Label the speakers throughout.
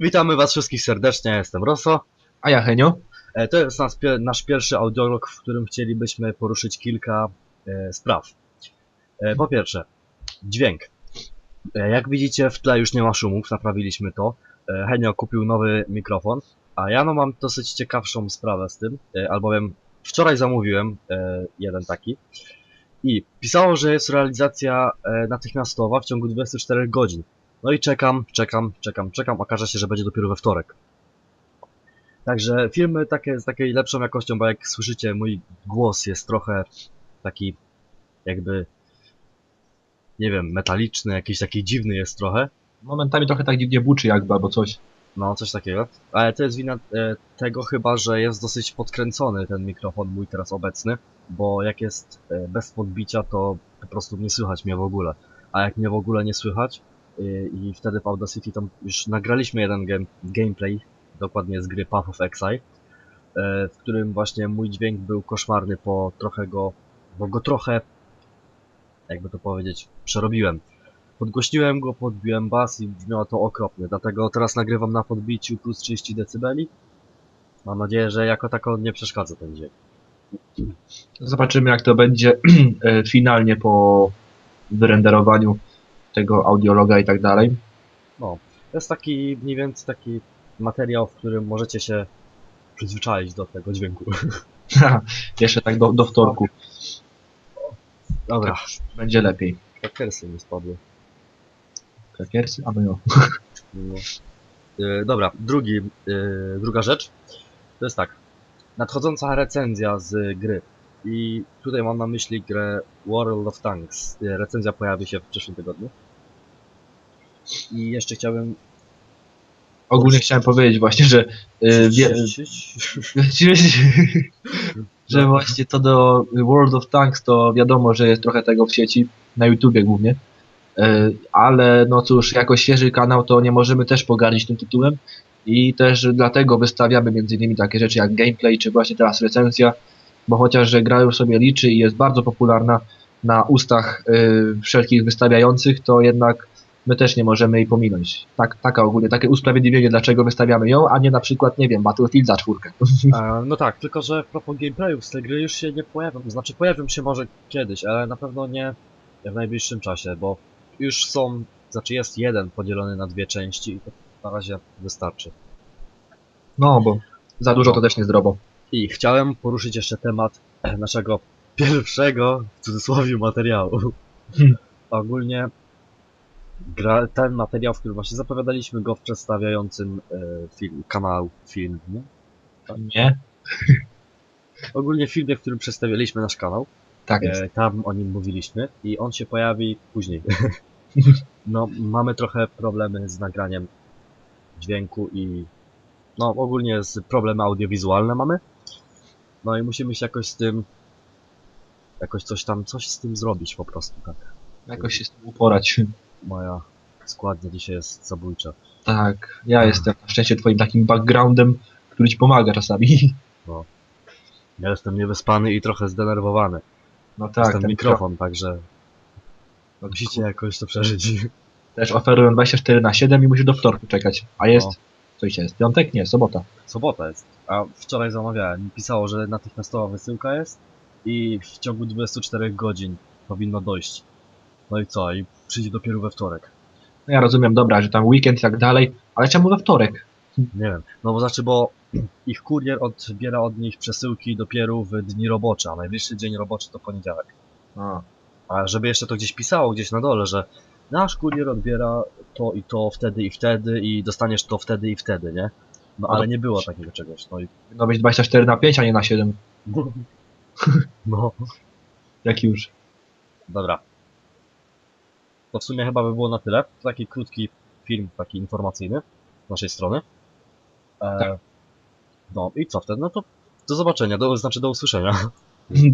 Speaker 1: Witamy Was wszystkich serdecznie, ja jestem Rosso.
Speaker 2: A ja Henio?
Speaker 1: E, To jest nasz, nasz pierwszy audiolog, w którym chcielibyśmy poruszyć kilka e, spraw. E, po pierwsze, dźwięk. E, jak widzicie, w tle już nie ma szumów, naprawiliśmy to. E, Henio kupił nowy mikrofon, a ja no mam dosyć ciekawszą sprawę z tym, e, albowiem wczoraj zamówiłem e, jeden taki i pisało, że jest realizacja e, natychmiastowa w ciągu 24 godzin. No i czekam, czekam, czekam, czekam, okaże się, że będzie dopiero we wtorek. Także filmy takie z takiej lepszą jakością, bo jak słyszycie, mój głos jest trochę taki jakby nie wiem, metaliczny, jakiś taki dziwny jest trochę.
Speaker 2: Momentami trochę tak dziwnie buczy jakby albo coś.
Speaker 1: No, coś takiego. Ale to jest wina e, tego chyba, że jest dosyć podkręcony ten mikrofon mój teraz obecny, bo jak jest e, bez podbicia, to po prostu nie słychać mnie w ogóle. A jak mnie w ogóle nie słychać i wtedy w Audacity tam już nagraliśmy jeden game, gameplay, dokładnie z gry Path of Exile, e, w którym właśnie mój dźwięk był koszmarny, po trochę go, bo go trochę, jakby to powiedzieć, przerobiłem. Podgłośniłem go, podbiłem bas i brzmiało to okropnie, dlatego teraz nagrywam na podbiciu plus 30 dB. Mam nadzieję, że jako tako nie przeszkadza ten dźwięk.
Speaker 2: Zobaczymy jak to będzie e, finalnie po wyrenderowaniu tego audiologa i tak dalej.
Speaker 1: No, to jest taki mniej więcej taki materiał, w którym możecie się przyzwyczaić do tego dźwięku.
Speaker 2: Jeszcze tak do, do wtorku
Speaker 1: Dobra,
Speaker 2: będzie lepiej.
Speaker 1: krakersy mi spadły.
Speaker 2: Krakiersy? A no.
Speaker 1: No. E, dobra, drugi, e, druga rzecz to jest tak. Nadchodząca recenzja z gry. I tutaj mam na myśli grę World of Tanks. E, Recenzja pojawi się w przyszłym tygodniu. I jeszcze chciałbym.
Speaker 2: Ogólnie chciałem powiedzieć właśnie, że e, że właśnie to do World of Tanks to wiadomo, że jest trochę tego w sieci, na YouTubie głównie. E, Ale no cóż, jako świeży kanał to nie możemy też pogardzić tym tytułem i też dlatego wystawiamy między innymi takie rzeczy jak gameplay czy właśnie teraz recenzja, bo chociaż że gra już sobie liczy i jest bardzo popularna na ustach e, wszelkich wystawiających, to jednak my też nie możemy jej pominąć. Tak, taka ogólnie, takie usprawiedliwienie, dlaczego wystawiamy ją, a nie na przykład, nie wiem, Battlefield za czwórkę.
Speaker 1: No tak, tylko że propos gameplayów z tej gry już się nie pojawią. Znaczy pojawią się może kiedyś, ale na pewno nie w najbliższym czasie, bo już są, znaczy jest jeden podzielony na dwie części i to na razie wystarczy.
Speaker 2: No, bo za dużo to też niezdrowo.
Speaker 1: I chciałem poruszyć jeszcze temat naszego pierwszego, w cudzysłowie, materiału.
Speaker 2: Hmm.
Speaker 1: Ogólnie gra, ten materiał, w którym właśnie zapowiadaliśmy go w przedstawiającym e, film, kanał film, nie?
Speaker 2: Nie?
Speaker 1: Ogólnie filmie, w którym przedstawialiśmy nasz kanał.
Speaker 2: Tak jest.
Speaker 1: E, tam o nim mówiliśmy i on się pojawi później. no, mamy trochę problemy z nagraniem dźwięku i no ogólnie z problemy audiowizualne mamy. No i musimy się jakoś z tym jakoś coś tam, coś z tym zrobić po prostu, tak.
Speaker 2: Jakoś się z tym uporać.
Speaker 1: Moja składnia dzisiaj jest zabójcza.
Speaker 2: Tak, ja jestem na szczęście twoim takim backgroundem, który ci pomaga czasami.
Speaker 1: Ja jestem niewyspany i trochę zdenerwowany.
Speaker 2: No tak,
Speaker 1: Tak, ten
Speaker 2: ten
Speaker 1: mikrofon, także
Speaker 2: mikro-
Speaker 1: musicie jakoś to przeżyć.
Speaker 2: Też oferują 24 na 7 i musisz do wtorku czekać. A jest,
Speaker 1: No.
Speaker 2: Co dzisiaj jest? Piątek? Nie, sobota.
Speaker 1: Sobota jest. A wczoraj zamawiałem. Pisało, że natychmiastowa wysyłka jest i w ciągu 24 godzin powinno dojść. No i co? I przyjdzie dopiero we wtorek.
Speaker 2: No ja rozumiem, dobra, że tam weekend i tak dalej, ale czemu we wtorek?
Speaker 1: Nie wiem. No bo znaczy, bo ich kurier odbiera od nich przesyłki dopiero w dni robocze, a najbliższy dzień roboczy to poniedziałek.
Speaker 2: A,
Speaker 1: A żeby jeszcze to gdzieś pisało, gdzieś na dole, że nasz kurier odbiera to i to wtedy i wtedy i dostaniesz to wtedy i wtedy, nie? No ale nie było takiego czegoś. No i
Speaker 2: powinno być 24 na 5, a nie na 7.
Speaker 1: no.
Speaker 2: Jak już.
Speaker 1: Dobra. To w sumie chyba by było na tyle. To taki krótki film, taki informacyjny z naszej strony. E,
Speaker 2: Tak.
Speaker 1: No i co wtedy? No to do zobaczenia, do, znaczy do usłyszenia.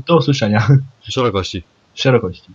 Speaker 2: Do usłyszenia.
Speaker 1: Szerokości.
Speaker 2: Szerokości.